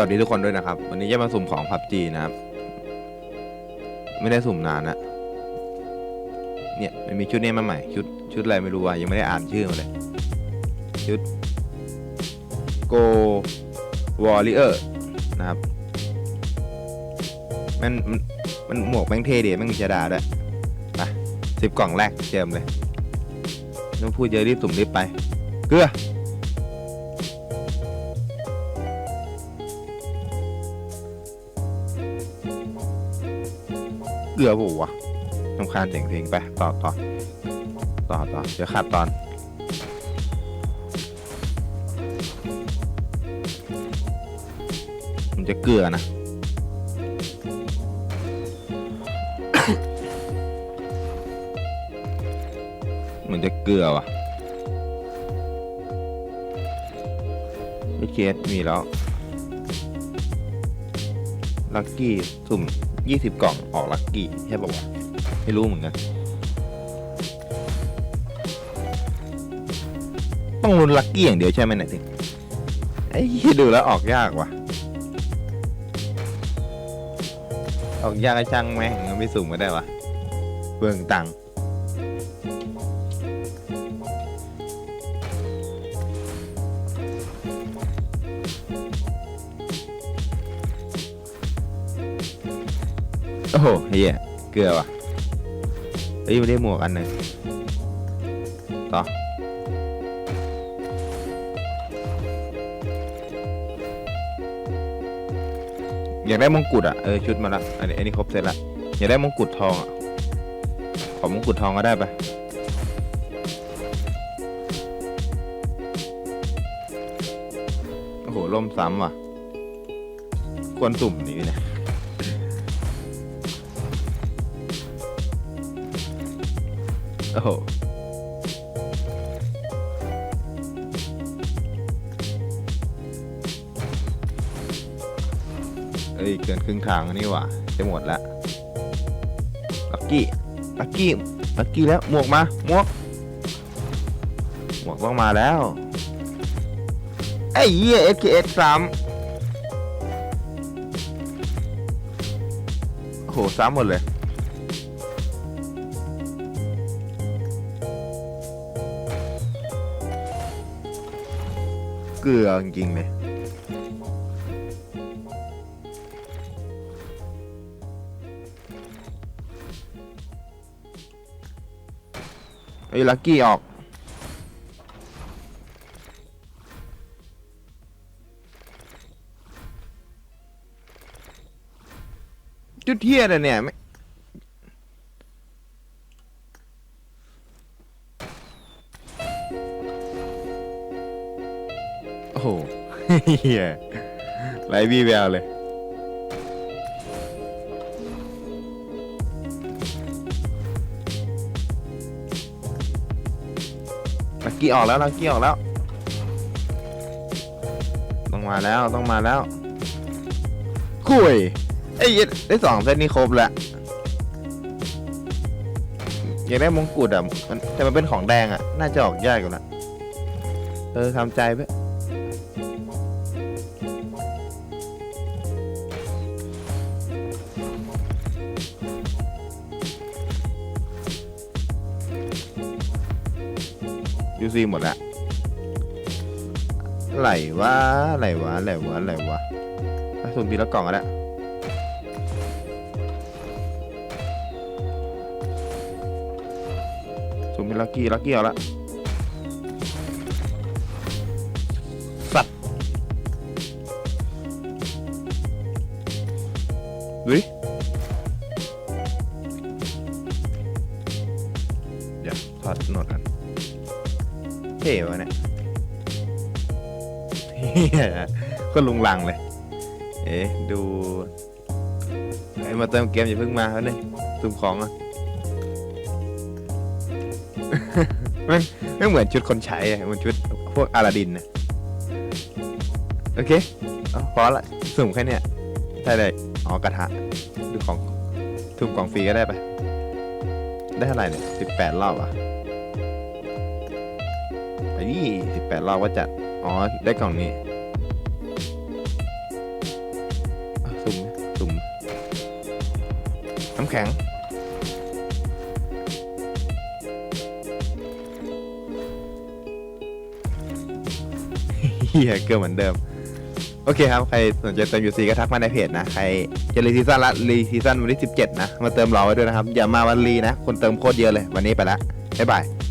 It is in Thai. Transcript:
วัสดีทุกคนด้วยนะครับ วันนี้จะมาสุ่มของพับจีนะครับ ไม่ได้สุ่มนานนะเนี่ยมันมีชุดนี้มาใหม่ชุดชุดอะไรไม่รู้ว่ายังไม่ได้อ่านชื่อมาเลยชุด Go Warrior นะครับมันมันมันหมวกแม่งเท่ดีแม่งจะด่าด้วยไปสิบกล่องแรกเจิมเลยต้องพูดเยอะรีบสุ่มรีบไป เกลือ เกลือผูวะทำคาญเสียงเพลงไปต่อต่อต่อต่อเดี๋ยวขาดตอน มันจะเกลือนะเหมือนจะเกลือว่ะไอเคสมีแล้ว ลักกี้สุ่ม 20 กล่องออกลักกี้ใช่ป่าวะไม่รู้เหมือนกันต้องลุ้นลักกี้อย่างเดียวใช่ไหมไหนถึงไอ้ดูแล้วออกยากว่ะ ออกยากก็ช่างแม่งไม่สูงมก็ได้วะเบิ่งตังค์ โอ้โหเฮียเกลือว่ะเฮ้ยไม่ได้หมวกอันหนึ่งต่ออยากได้มงกุฎอะเออชุดมาละอันนี้อันนี้ครบเสร็จละอยากได้มงกุฎทองอะขอมงกุฎทองก็ได้ปะโอ้โหล่มซ้ำว่ะควรสุ่มนี้นะ อ้โหเอ้ยเกินครึ่งทางนี่หว่าจะหมดละลักกี้ลักกี้ลักกี้แล้วหมวกมาหมวกหมวกต้องมาแล้วไอ้เหี้ย SKS ซ้ำโอ้โหซ้ำหมดเลย เกลือจริงๆเลยไอ้ลักกี้ออกจุดเทียนะเนี่ย โอ้โหเฮียไรบีแววเลย ลักกี้ออกแล้วลักกี้ออกแล้ว ต้องมาแล้วต้องมาแล้ว คุยไอ้ยได้สองเซตนี้ครบแล้วอยากได้มงกุฎอะมันแต่มันเป็นของแดงอะ น่าจะออกยากอยู่ละเออทำใจไป ยูซีหมดละไหลวะไหลวะไหลวะไหลวะสุ่มทีละกล่องก็ได้สุ่มทีลักกี้ลักกี้เอาละสัตว์ดุย อดหนวดกันเท่วะเนี่ยเฮียก็ลุงลังเลย เอ๊ะดูไอ้มาเติมเกมอย่าเพิ่งมาเขาเนี่ยซุ่มของอะไม่ไม่เหมือนชุดคนใช้อะเหมือนชุดพวกอาลาดินนะโอเคเอาพอละสุ่มแค่เนี้ยได้เลยอ๋อกระทะดูของทุ่มกล่องฟรีก็ได้ไป ได้เท่าไหร่เนี่ยสิบแปดรอบอะ อ้นี่สิบแปดรอบก็จัด อ๋อ ได้กล่องนี้อะสุ่มนะสุ่มน้ำแข็ง เฮียเกือบเหมือนเดิม โอเคครับ ใครสนใจเติม UC ก็ทักมาในเพจนะ ใครจะรีซีซั่นละรีซีซั่นวันที่ 17 นะ มาเติมรอไว้ด้วยนะครับ อย่ามาวันรีนะ คนเติมโคตรเยอะเลย วันนี้ไปละบ๊ายบาย